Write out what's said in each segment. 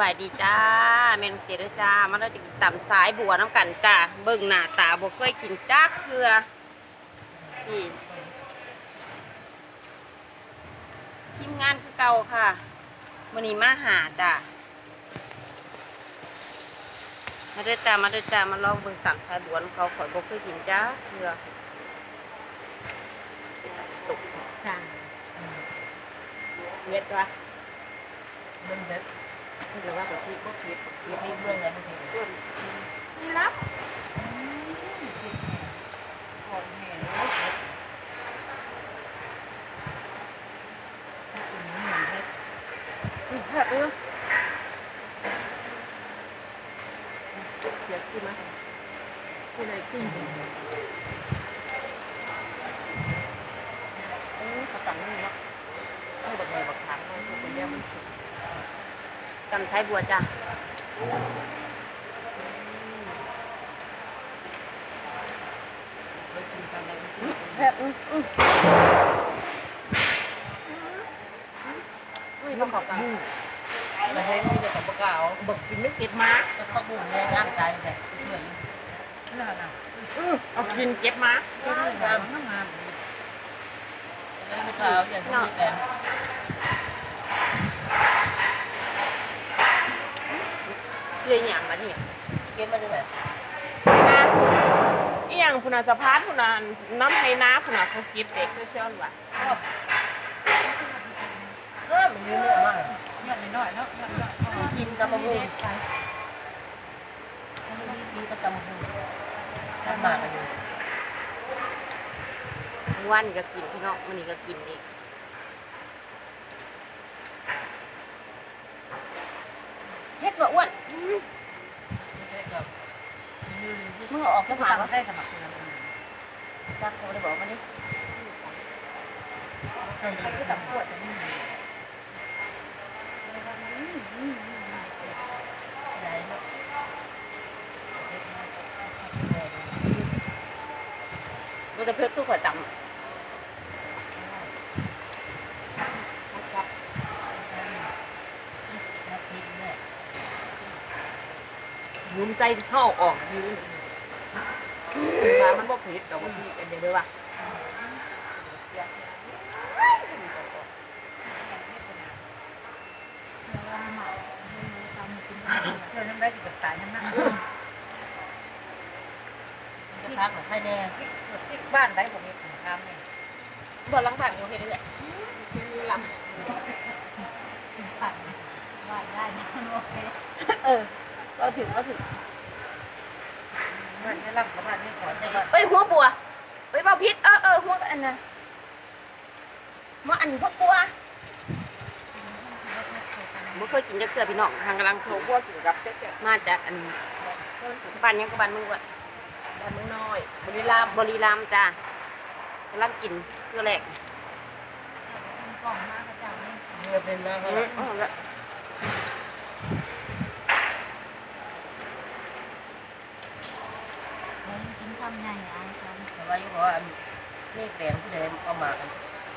บายดีจ้าเมนูเจเด้อจ้ามาเราจะกินตำสายบัวน้ำกันจ้าเบิ่งหน้าตาบัวเคยกินจักเทื่อนี่ทีมงานคือเก่าค่ะวันนี้มาหาจ้ามาเด้อจ้ามาเด้อจ้ามาลองเบิ่งตำสายบัวของเขาข่อยบัวเคยกินจักเทื่อเป็นตาสตุกค่ะเม็ดวะเบิ้งเบ็ด หรือว่าแบบที่พวกคิดมีมีเบื่องอะไรบ้างเห็นนี่รับ พอแม่เลยกินนี่เหมือนเฮ็ด อืมแซ่บเออเดี๋ยวกินมา ผู้ใดขึ้น เออเขาตำนี่เนาะ ให้บักแม่บักขามมันเป็นแย่มันสุด ตำใช้บัวจ้ะไปกินกันได้ไม่สุดแซ่บอืมอืมอุ้ยมาขอบกันมาให้นี่จะกับปากกาเอาบักกินไม่ติดมาจะเข้าบุญแรงงามใจแต่เชื่ออยู่นั่นน่ะอือเอากินเก็บมางามงามงามไม่กล่าอย่างนี้แต่ เรื่อยหยามมาเนี่ยเก็บมาจากไหนนะอีหยังพุนาสะพานพุนาน้ำไห้น้าพุนาเขาคิดเด็กเชื่อๆว่ะเออมันเยอะมากเยอะน้อยเนาะกินกับมะม่วงไปกินกับมะม่วงทำมากันอยู่วันนี้ก็กินพี่น้องวันนี้ก็กินอีก เฮ็ดบ่อ้วนอืมมึงออกแล้วผ่านว่าได้สมัครคุณจักเขาได้บอกมาดิใช่ยังตับปวดจะนี่ได้เนาะเราจะเพิ่มตู้ข่อยตำ นักพิษเนี่ย ยุมใจเข้าออกยืนมามันบ่ผิดดอกบ่ผิดอันเดียวเลยว่ะเชื่อน้ำได้กับตายน้ำหนักจะพักหรือใครแน่บ้านได้ผมมีถุงน้ำเนี่ยบ่ลังผ่านโอเคได้แหละลบ้านได้โอเคเออ เราถึงเราถึงบ้านนี้รับกับบ้านนี้ขอจะก่อนเอ้ยหัวบัวเอ้ยเบาพิษเออเออหัวอันน่ะหัวอันพวกบัวบ่เคยกินจักเทื่อพี่น้องทางกำลังโทรพวกกินกับเจ๊มาจากอันบ้านยังกับบ้านมึงวะบ้านมึงน้อยบุรีรัมย์บุรีรัมย์จ้ะกำลังกินเพื่อแรกเมื่อเป็นมาอื เขามอ๋อแล้วแต่ว่าอยู่ว่านี่แปลงผู้ใดเอามากัน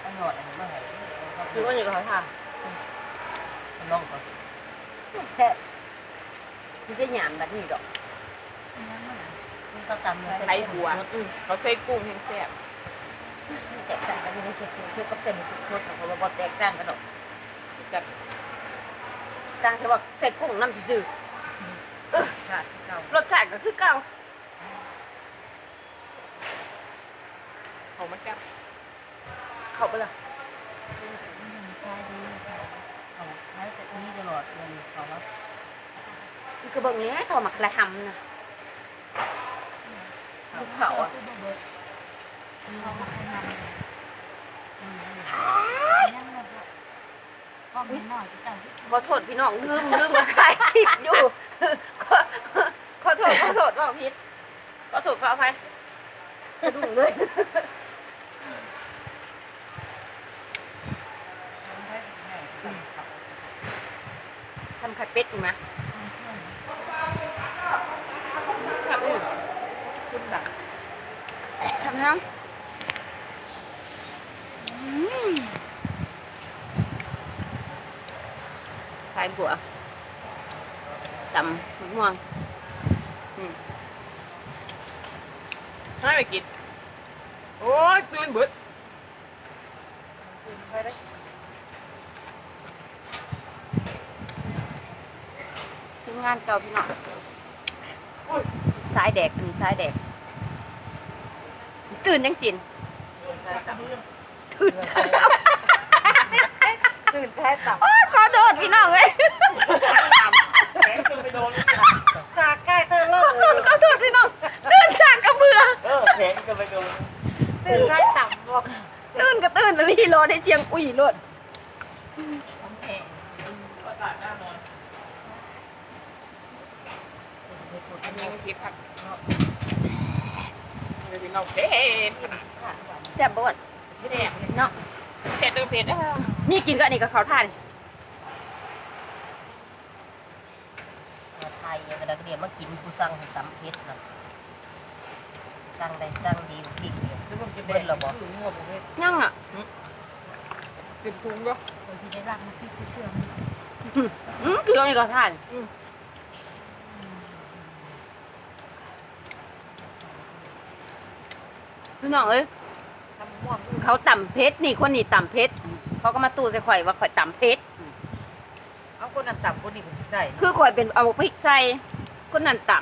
เอาหอดอันมาให้คือว่าอยู่กับเขาค่ะลองก่อนแค่คือจะหยามแบบนี้ดอกมันก็ตำใช้บัวอืมเขาใช้กุ้งแห้งแซ่บแตกต่างกันไม่ใช่คือคือกับเส้นทุกชุดเพราะว่าแตกต่างกันหรอกกับจางแต่ว่าใส่กุ้งน้ำซื่อชาติเก่ารสชาติก็คือเก่า เขามันกับเข้าไปเลยเขาใช้แต่นี้ตลอดเลยเขาว่ามันก็เบิ่งแหนี้เขามักละหำนะภูเขาอะขอโทษพี่น้องลืมลืมมาถ่ายคลิปอยู่ขอขอโทษขอโทษว่าพิษขอโทษขออภัยสะดุ้งเลย ทำไข่เป็ดอีกไหมครับอืมคุณแบบทำน้ำสายบัวตำมะม่วงให้ไปกิน โอ้ยตื่นเบิดทีม งานเก่าพี่น้องสายแดกอันนี้สายแดก ตื่นยังจินตื่นใช้ตับโอ้ยขอโทษพี่น้องเลยสากใกล้เตอร์เลิขอโทษขอโทษพี่น้องตื่นจากกระเบือเออแขนก็ไปโดนตื่นใช้ตับบอกตื่นก็ตื่นแล้วรีโหลดให้เชียงอุ้ยโลดอัน นี้มันผิดครับเดี๋ยวพี่น้องเผ็ดขนาดแซ่บบ่วไม่แดงเนาะเผ็ดเด้อเผ็ดเด้อนี่กินก็อันนี้กับเขาวทานไทยอย่างกระเดียมากินผู้สั่งให้ตำเพชรนะสั่งได้สั่งดีบิ๊กเดียวเบิ้ลเราบอกยังอะกินพุงก็คนที่ได้รักมันพี่เชื่ออืมคืออันนี้กับเขาวทา พี่น้องเอ้ยทำม่วงเขาต่ำเพชรนี่คนนี้ต่ำเพชรเขาก็มาตู้ใส่ข่อยว่าข่อยต่ำเพชรเอาคนนั้นต่ำคนนี้เป็นใช่คือข่อยเป็นเอาพริกใส่คนนั้นต่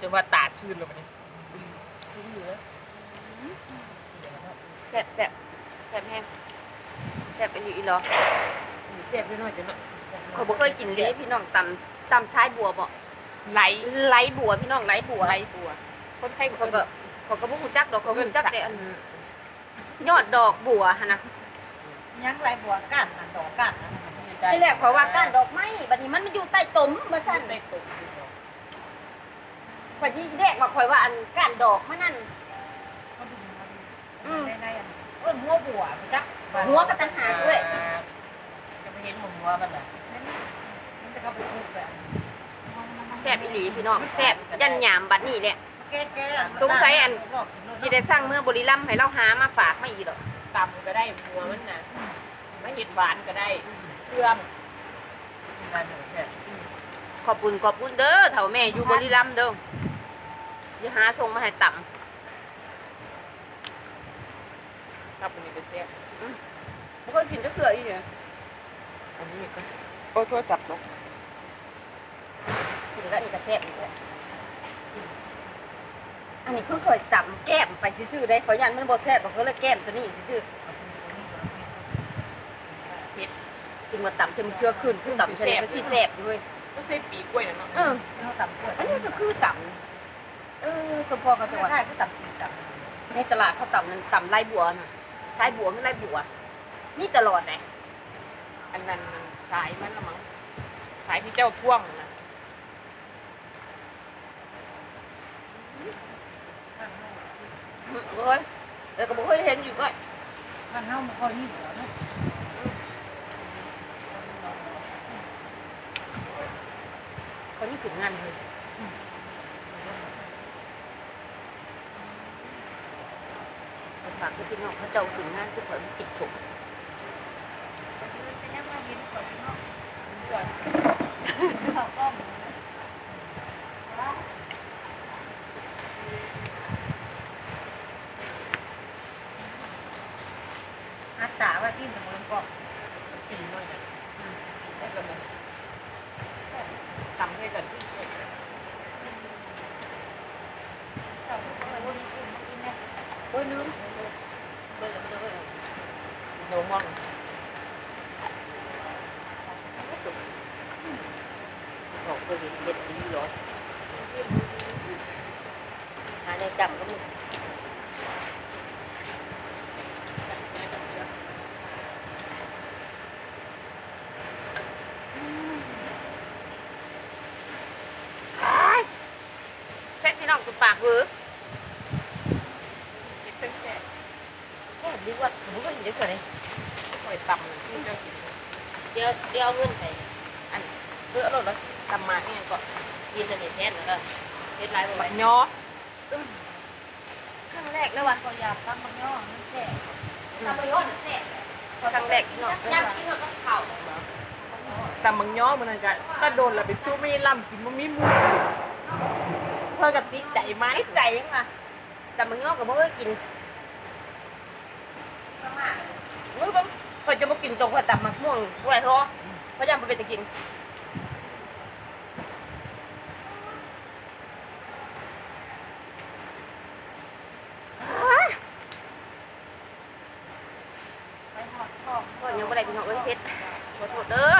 จะว่าตาซื่นเลยมันนี่ำแซ่บแซ่บแซ่บแห้งแซ่บเป็นอีหรอเสียบไปหน่อยจ้ะเนาะข่อยบ่เคยกินเลยพี่น้องต่ำต่ำซ้ายบัวบ่ไหลไหลบัวพี่น้องไหลบัวไหลบัว คนไทยเขาก็เขาก็บ่ฮู้จักดอกเขาเขาฮู้เกินจัจักกแต่แต่อัอันนยอดดอกบัวหั่นนะยังไรบัวกันนะดอกกันนะที่แรกเขาว่าก้านดอกไม้บัดนี้มันมาอยู่ใต้ตมมาสั่นได้ตกข่อยที่แรกว่าข่อยว่าอันก้านดอกมันนั่นอืมในเออหัวบัวจักหัวก็ต่างหากด้วยจะไปเห็นหัวมันน่ะมันจะเข้าไปทุบแบบแซ่บอีหลีพี่น้องแซ่บยันหยามบัดนี้แหละแก้แก้ สงสัยอัน ที่ได้สร้างเมื่อบุรีรัมย์ให้เราหามาฝากไม่อีกหรอกตำก็ได้หัวมันนะไม่เห็ดหวานก็ได้เชื่อมการดูแซ่บขอบคุณขอบคุณเด้อเถ่าแม่อยู่บุรีรัมย์เด้ออย่าหาส่งมาให้ต่ครับอันนี้เป็นเสียบำบ่เคยกินจะเกลืออีกเนี่ยอันนี้ก็โอ้โทษจับตกกินก็อันนี้ก็แซ่บอีกเลย อันนี้คือเคยต่ำแก้มไปซื่อๆได้ขอยันมันบ่แซ่บก็เลยแก้มตัวนี้ซื่อๆกินมาต่ำจะมันเชื่อขึ้นคือต่ำแซ่บก็สิแซ่บอยู่เว้ยก็ใส่ปีกล้วยนะเนาะเออเราต่ำกว่าอันนี้ก็คือต่ำเออสมพอเขาจะว่าใช่ก็ต่ำปีต่ในตลาดเขาต่ำนั่นต่ำไรบัวน่ะใช้บัวไม่ไรบัวนี่ตลอดเลยอันนั้นขายมันละมั้งขายที่เจ้าท่วงนะ เอ้ยเดี๋ยวก็บอกเคยเห็นอยู่ก็ำมันเน่ามันก็ยิ่งหัวนะเขานี่ผลงานเลยฝากให้พี่น้องเขาเจ้าถึงงานทุกคนติดฉก嗯อาตาว่าที่มันมันก็ กินหน่อยนะได้กันเลยตำให้กันที่สุด โอ้ยลืมเบอร์กับเบอร์เบอร์เดี๋ยวม่วงบอกเคยเห็นเด็ดดีหรอหาในจำก็มีแพ็กพี่น้องตุปากเวอร์ คิดตั้งแต่ แค่ดีว่าผมก็เห็นเดี๋ยวเกิดเลย คอยตำที่ เจ้ากินเดี๋ยวเดี๋ยวเอาเงินไปเพื่อรถแล้วตำมาเนี่ยก็ยืนจะเน็ตแน่นแล้วก็เฮ็ดไลน์บัไว้กย่อครั้งแรกแล้ววะก็อยากตั้งมันย่อมันแก่ทำไปย้อนแน่ครั้งแรกเนาะย่างกินเราต้องเข่าเแต่มังย่อมันนั่นก็ก็โดนแล้วไปสู้ไม่ล่ำกินมันมีหมูเพื่อกับติดใจไหมไม่ใจยังไงแต่มันงอกกับบ่เคยกินมึงก็ เพิ่นจะมากินตรงกับตับมักม่วงด้วยเหรอเพราะยังบ่เป็นจะกินไปหอดทองเพ่อก็ยังบ่ได้พี่น้องเอ้ยเพชรขอโทษเด้อ